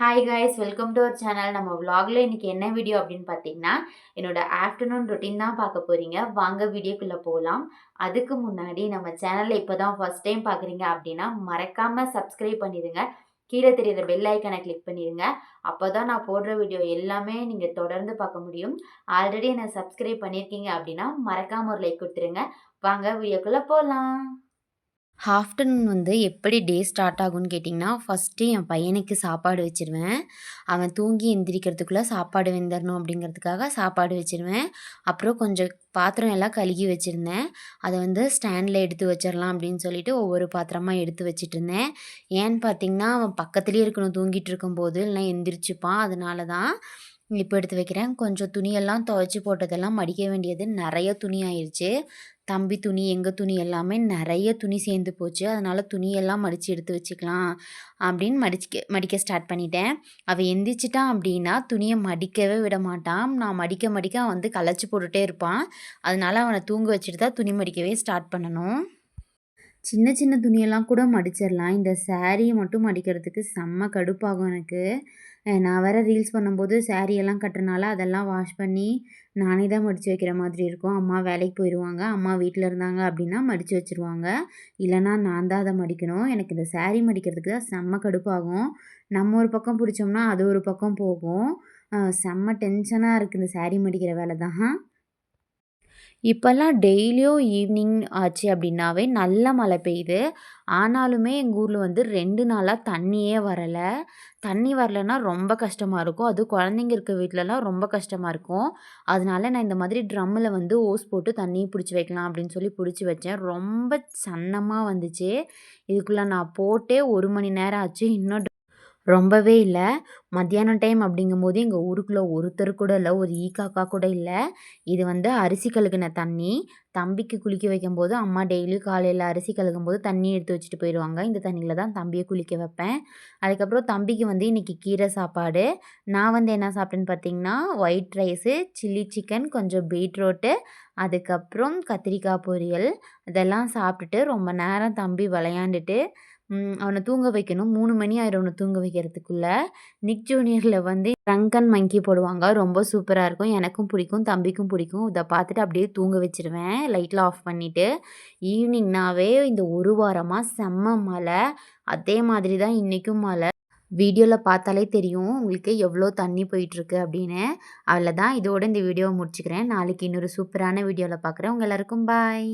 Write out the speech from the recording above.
Hi guys welcome to our channel நம்ம vlogல இன்னைக்கு என்ன வீடியோ அப்படின்னு பார்த்தீங்கன்னா என்னோட ஆஃப்டர்நூன் ரொட்டீன் தான் பார்க்க போகிறீங்க வாங்க வீடியோக்குள்ளே போகலாம். அதுக்கு முன்னாடி நம்ம சேனலில் இப்போ தான் ஃபர்ஸ்ட் டைம் பார்க்குறீங்க அப்படின்னா மறக்காமல் சப்ஸ்கிரைப் பண்ணிடுங்க. கீழே தெரிகிற பெல் ஐக்கனை கிளிக் பண்ணிடுங்க. அப்போ தான் நான் போடுற வீடியோ எல்லாமே நீங்கள் தொடர்ந்து பார்க்க முடியும். ஆல்ரெடி என்னை சப்ஸ்கிரைப் பண்ணியிருக்கீங்க அப்படின்னா மறக்காமல் ஒரு லைக் கொடுத்துருங்க. வாங்க வீடியோக்குள்ளே போகலாம். ஆஃப்டர்நூன் வந்து எப்படி டே ஸ்டார்ட் ஆகும்னு கேட்டிங்கன்னா ஃபஸ்ட்டு என் பையனுக்கு சாப்பாடு வச்சுருவேன். அவன் தூங்கி எந்திரிக்கிறதுக்குள்ளே சாப்பாடு வெந்துடணும் அப்படிங்கிறதுக்காக சாப்பாடு வச்சுருவேன். அப்புறம் கொஞ்சம் பாத்திரம் எல்லாம் கழுகி வச்சுருந்தேன். அதை வந்து ஸ்டாண்டில் எடுத்து வச்சிடலாம் அப்படின்னு சொல்லிட்டு ஒவ்வொரு பாத்திரமாக எடுத்து வச்சுட்டு இருந்தேன் ஏன்னு பார்த்தீங்கன்னா அவன் பக்கத்துலேயே இருக்கணும் தூங்கிட்டு இருக்கும்போது இல்லைனா எந்திரிச்சுப்பான். அதனால தான் இப்போ எடுத்து வைக்கிறேன். கொஞ்சம் துணியெல்லாம் துவைச்சி போட்டதெல்லாம் மடிக்க வேண்டியது நிறைய துணி ஆயிடுச்சு தம்பி துணி எங்கள் துணி எல்லாமே நிறைய துணி சேர்ந்து போச்சு. அதனால் துணியெல்லாம் மடித்து எடுத்து வச்சுக்கலாம் அப்படின்னு மடிச்சுக்க மடிக்க ஸ்டார்ட் பண்ணிட்டேன். அவள் எந்திரிச்சிட்டான் அப்படின்னா துணியை மடிக்கவே விட மாட்டான். நான் மடிக்க மடிக்க அவன் வந்து களைச்சி போட்டுகிட்டே இருப்பான். அதனால் அவனை தூங்க வச்சுட்டு தான் துணி மடிக்கவே ஸ்டார்ட் பண்ணணும். சின்ன சின்ன துணியெல்லாம் கூட மடிச்சிடலாம். இந்த சாரியை மட்டும் மடிக்கிறதுக்கு செம்ம கடுப்பாகும் எனக்கு. நான் வேறு ரீல்ஸ் பண்ணும்போது saree எல்லாம் கட்டுறனால அதெல்லாம் வாஷ் பண்ணி நானே தான் மடித்து வைக்கிற மாதிரி இருக்கும். அம்மா வேலைக்கு போயிடுவாங்க அம்மா வீட்டில் இருந்தாங்க அப்படின்னா மடித்து வச்சுருவாங்க. இல்லைனா நான் தான் அதை மடிக்கணும். எனக்கு இந்த சேரீ மடிக்கிறதுக்கு தான் செம்ம கடுப்பாகும். நம்ம ஒரு பக்கம் பிடிச்சோம்னா அது ஒரு பக்கம் போகும். செம்ம டென்ஷனாக இருக்குது இந்த சேரீ மடிக்கிற வேலை தான். இப்போல்லாம் டெய்லியும் ஈவினிங் ஆச்சு அப்படின்னாவே நல்ல மழை பெய்யுது. ஆனாலுமே எங்கள் ஊரில் வந்து ரெண்டு நாளாக தண்ணியே வரலை. தண்ணி வரலைன்னா ரொம்ப கஷ்டமாக இருக்கும். அதுவும் குழந்தைங்க இருக்க வீட்டிலலாம் ரொம்ப கஷ்டமாக இருக்கும். அதனால நான் இந்த மாதிரி ட்ரம்மில் வந்து ஓஸ் போட்டு தண்ணி பிடிச்சி வைக்கலாம் அப்படின்னு சொல்லி பிடிச்சி வச்சேன். ரொம்ப சன்னமாக வந்துச்சு. இதுக்குள்ளே நான் போட்டே ஒரு மணி நேரம் ஆச்சு. இன்னும் ரொம்பவே இல்லை. மத்தியானம் டைம் அப்படிங்கும்போது எங்கள் ஊருக்குள்ளே ஒருத்தர் கூட இல்லை ஒரு ஈ காக்கா கூட இல்லை. இது வந்து அரிசி கழுகுன தண்ணி. தம்பிக்கு குளிக்க வைக்கும்போது அம்மா டெய்லியும் காலையில் அரிசி கழுகும்போது தண்ணி எடுத்து வச்சுட்டு போயிடுவாங்க இந்த தண்ணியில் தான் தம்பியை குளிக்க வைப்பேன். அதுக்கப்புறம் தம்பிக்கு வந்து இன்றைக்கி கீரை சாப்பாடு. நான் வந்து என்ன சாப்பிட்டேன்னு பார்த்தீங்கன்னா ஒயிட் ரைஸு சில்லி சிக்கன் கொஞ்சம் பீட்ரூட்டு அதுக்கப்புறம் கத்திரிக்காய் பொரியல். இதெல்லாம் சாப்பிட்டுட்டு ரொம்ப நேரம் தம்பி விளையாண்டுட்டு அவனை தூங்க வைக்கணும். மூணு மணி ஆயிடும் அவனை தூங்க வைக்கிறதுக்குள்ள. நிக் ஜூனியரில் வந்து ரங்கன் மங்கி போடுவாங்க. ரொம்ப சூப்பராக இருக்கும். எனக்கும் பிடிக்கும் தம்பிக்கும் பிடிக்கும். இதை பார்த்துட்டு அப்படியே தூங்க வச்சிருவேன். லைட்லாம் ஆஃப் பண்ணிவிட்டு ஈவினிங்னாவே இந்த ஒரு வாரமாக செம்ம மழை. அதே மாதிரி தான் இன்றைக்கும் மழை. வீடியோவில் பார்த்தாலே தெரியும். உங்களுக்கு எவ்வளோ தண்ணி போயிட்டுருக்கு அப்படின்னு. அவ்வளோதான் இதோட இந்த வீடியோவை முடிச்சுக்கிறேன். நாளைக்கு இன்னொரு சூப்பரான வீடியோவில் பார்க்குறேன். உங்கள் எல்லாருக்கும் பாய்